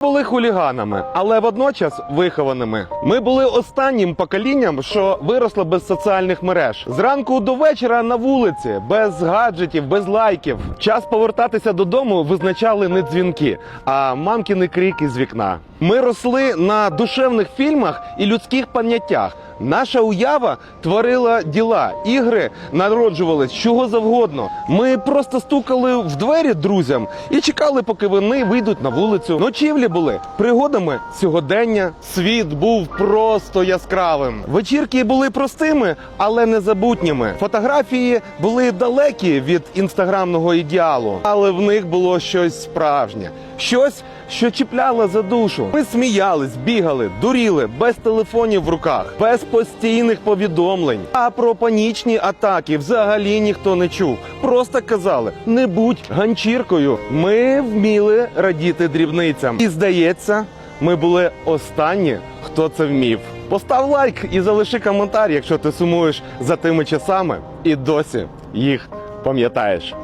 Були хуліганами, але водночас вихованими. Ми були останнім поколінням, що виросло без соціальних мереж. Зранку до вечора на вулиці, без гаджетів, без лайків. Час повертатися додому визначали не дзвінки, а мамкіни крики з вікна. Ми росли на душевних фільмах і людських поняттях. Наша уява творила діла, ігри народжувались чого завгодно. Ми просто стукали в двері друзям і чекали, поки вони вийдуть на вулицю. Ночівлі були пригодами сьогодення. Світ був просто яскравим. Вечірки були простими, але незабутніми. Фотографії були далекі від інстаграмного ідеалу, але в них було щось справжнє, щось, що чіпляло за душу. Ми сміялись, бігали, дуріли без телефонів в руках, без постійних повідомлень. А про панічні атаки взагалі ніхто не чув. Просто казали: не будь ганчіркою. Ми вміли радіти дрібницям. І здається, ми були останні, хто це вмів. Постав лайк і залиши коментар, якщо ти сумуєш за тими часами і досі їх пам'ятаєш.